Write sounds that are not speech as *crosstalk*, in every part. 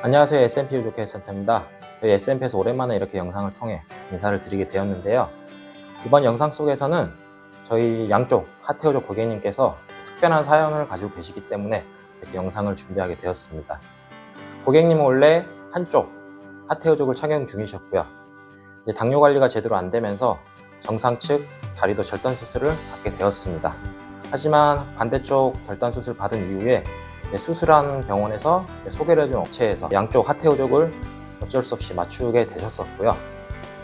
안녕하세요. SMP 유족회 센터입니다. 저희 SMP에서 오랜만에 이렇게 영상을 통해 인사를 드리게 되었는데요. 이번 영상 속에서는 저희 양쪽 하태호족 고객님께서 특별한 사연을 가지고 계시기 때문에 이렇게 영상을 준비하게 되었습니다. 고객님은 원래 한쪽 하태호족을 착용 중이셨고요. 당뇨 관리가 제대로 안 되면서 정상 측 다리도 절단 수술을 받게 되었습니다. 하지만 반대쪽 절단 수술 받은 이후에 네, 수술한 병원에서 소개를 해준 업체에서 양쪽 하태 호족을 어쩔 수 없이 맞추게 되셨었고요.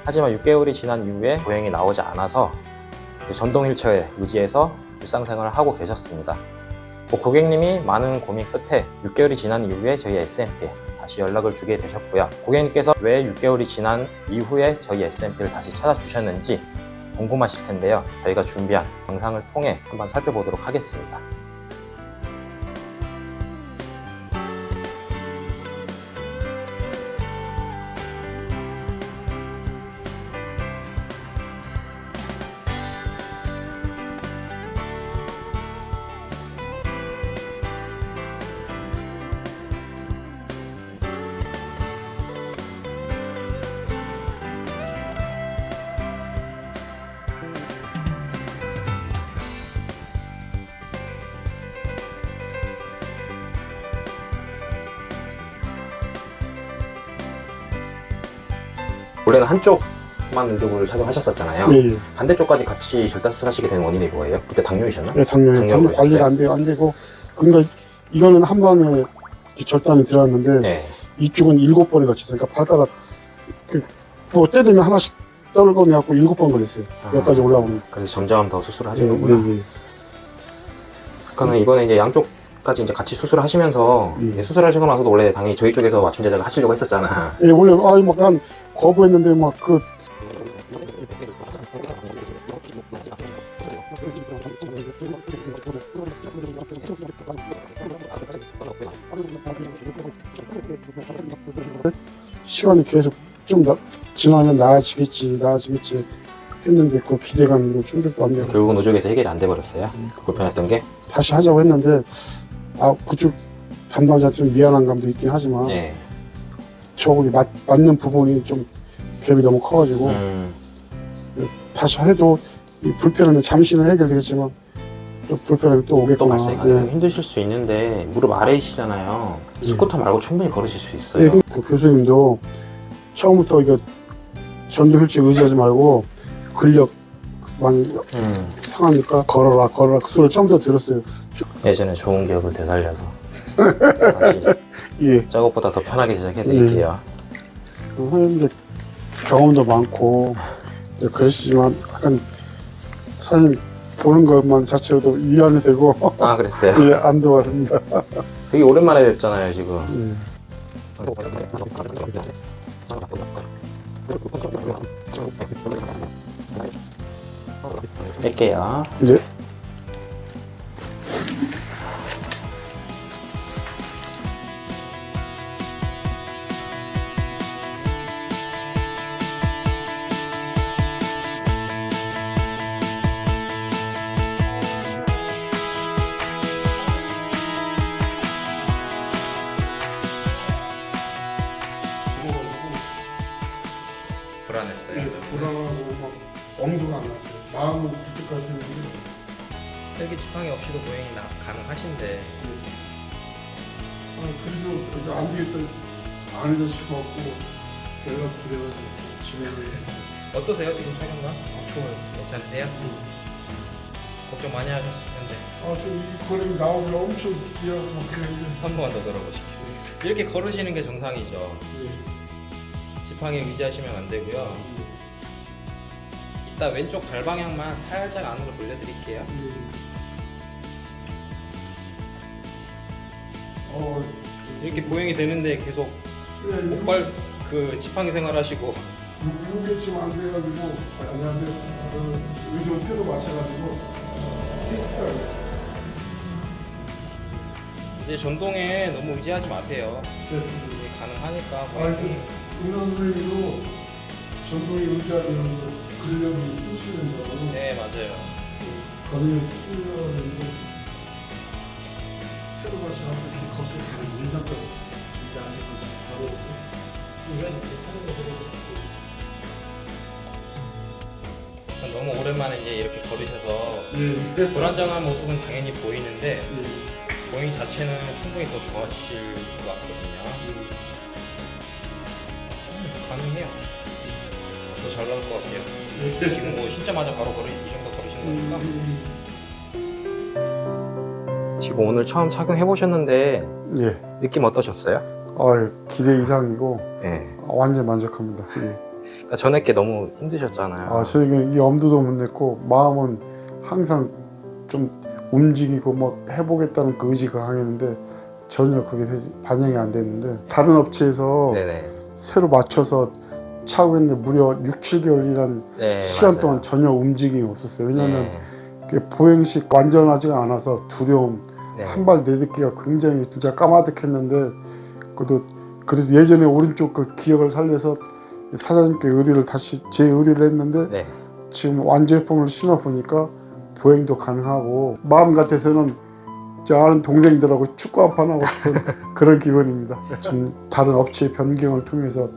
하지만 6개월이 지난 이후에 보행이 나오지 않아서 전동 휠체어에 의지해서 일상생활을 하고 계셨습니다. 그 고객님이 많은 고민 끝에 6개월이 지난 이후에 저희 SMP에 다시 연락을 주게 되셨고요. 고객님께서 왜 6개월이 지난 이후에 저희 SMP를 다시 찾아주셨는지 궁금하실 텐데요. 저희가 준비한 영상을 통해 한번 살펴보도록 하겠습니다. 원래는 한쪽만 의족을 착용하셨었잖아요. 예, 예. 반대쪽까지 같이 절단 수술하시게 된 원인이 뭐예요? 그때 당뇨이셨나? 예, 당뇨, 당뇨? 관리가 안, 되, 안 되고, 그러니까 이거는 한 번에 절단이 들어갔는데, 네. 이쪽은 일곱 번이 걸쳤어요. 그러니까 발가락, 그, 뭐때 되면 하나씩 떨궈내갖고 일곱 번 걸렸어요. 아. 여기까지 올라오는. 그래서 점점 더 수술을 예, 하신 거구나. 예, 예. 그러니까 이번에 이제 양쪽 까지 이제 같이 수술을 하시면서 음. 이제 수술하시고 나서도 원래 당연히 저희 쪽에서 맞춤 제작을 하시려고 했었잖아. 예, 원래, 아, 막, 난 거부했는데, 막, 그, 시간이 계속 좀 나, 지나면 나아지겠지, 나아지겠지 했는데, 그 기대감이 충족도 안 되고, 결국은 노족에서 해결이 안 돼 버렸어요. 음. 불편했던 게. 다시 하자고 했는데, 아, 그쪽 담당자한테 좀 미안한 감도 있긴 하지만, 네. 저거기 맞, 맞는 부분이 좀 갭이 너무 커가지고, 음, 다시 해도 이 불편함이 잠시는 해결되겠지만 또 불편함이 또 또 오겠구나. 발생하기 예. 힘드실 수 있는데 무릎 아래이시잖아요. 예. 스쿠터 말고 충분히 걸으실 수 예, 있어요. 그 교수님도 처음부터 이거 전도 휠체 의지하지 말고 근력 많이 음, 상하니까 걸어라 걸어라 그 소리를 처음부터 들었어요. 예전에 좋은 기억을 되살려서 *laughs* 다시 예. 저것보다 더 편하게 제작해 드릴게요. 그 선생님들 경험도 많고 네, 그러시지만 약간 사장님 보는 것만 자체로도 위안이 되고 아 그랬어요. *laughs* 예, 안도합니다. 되게 오랜만에 뵙잖아요 지금. 예. 뺄게요. 네. 마음은 굴뚝까지 했는데 혈기 지팡이 없이도 보행이 나, 가능하신데 아, 그래서 이제 안 되겠다 안 해도 싶어갖고 연락 드려가지고 진행을 해. 어떠세요 지금 촬영관? 아, 좋아요. 괜찮으세요? 걱정 많이 하셨을 텐데 아, 저이 거리 나오면 엄청 기대하고 막 그랬는데 한 번만 더 돌아보십시오. 이렇게 걸으시는 게 정상이죠. 예. 지팡이 의지하시면 안 되고요. 이따 왼쪽 발 방향만 살짝 안으로 돌려드릴게요. 예. 어, 이렇게 보행이 되는데 계속 예, 목발 그 지팡이 생활하시고 요게치면 안 돼가지고 아, 안녕하세요. 어, 의존 새로 맞춰가지고 테스트하고 이제 전동에 너무 의지하지 마세요. 네. 이게 가능하니까 아, 보행이 그 은원 선생님도 전동에 의지하는 근력이 푸시는 거고 네, 맞아요. 거리를 줄여야 되는데, 새로 다시 한번 걷게 되는 문장도 이제 안 되고, 바로. 너무 오랜만에 이제 이렇게 걸으셔서 네, 불안정한 모습은 당연히 보이는데 네. 본인 자체는 충분히 더 좋아지실 것 같거든요. 지금 뭐 신자마자 바로 걸으 이 정도 걸으신 거니까. 지금 오늘 처음 착용해 보셨는데 예. 느낌 어떠셨어요? 아, 기대 이상이고 예. 아, 완전 만족합니다. 예. 그러니까 전에 게 너무 힘드셨잖아요. 아, 저희가 이 엄두도 못 냈고 마음은 항상 좀 움직이고 뭐 해보겠다는 그 의지가 강했는데 전혀 그게 되지- 반영이 안 됐는데 다른 업체에서 네네. 새로 맞춰서 차고 있는데 무려 6, 7개월이란 네, 시간 맞아요. 동안 전혀 움직임이 없었어요. 왜냐하면 네. 보행식 완전하지가 않아서 두려움, 네. 한발 내딛기가 굉장히 진짜 까마득했는데 그래도 그래서 예전에 오른쪽 그 기억을 살려서 사장님께 의뢰를 다시 재의뢰를 했는데 네. 지금 완제품을 신어 보니까 보행도 가능하고 마음 같아서는 저 아는 동생들하고 축구 한 판 하고 싶은 *laughs* 그런 기분입니다. 지금 다른 업체 변경을 통해서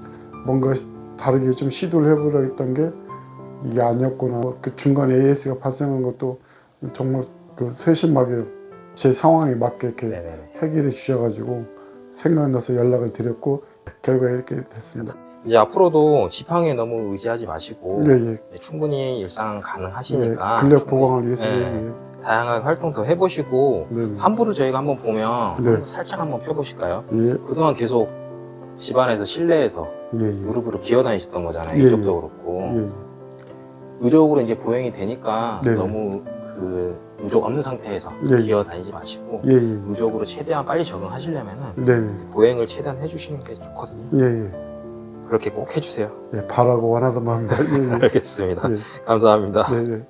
뭔가 다르게 좀 시도를 해보려 했던 게 이게 아니었구나. 그 중간에 AS가 발생한 것도 정말 그 세심하게 제 상황에 맞게 이렇게 네네. 해결해 주셔가지고 생각나서 연락을 드렸고 결과 이렇게 됐습니다. 이제 앞으로도 지팡이에 너무 의지하지 마시고 예, 예. 네, 충분히 일상 예, 가능하시니까 근력 보강을 위해서 네, 예, 다양한 활동 더 해보시고 예. 네, 환부를 저희가 한번 보면 네. 살짝 한번 펴보실까요? 예, 그동안 계속 집안에서 실내에서 예, 예. 무릎으로 기어 다니셨던 거잖아요. 예, 이쪽도 예. 그렇고 예, 의족으로 이제 보행이 되니까 네. 너무 그 의족 없는 상태에서 예, 예. 기어 다니지 마시고 예, 예. 의족으로 최대한 빨리 적응하시려면은 네, 네. 보행을 최대한 해주시는 게 좋거든요. 예, 예. 그렇게 꼭 해주세요. 예, 바라고 원하던 마음입니다. 예, *laughs* 알겠습니다. 예. 감사합니다. 네, 네.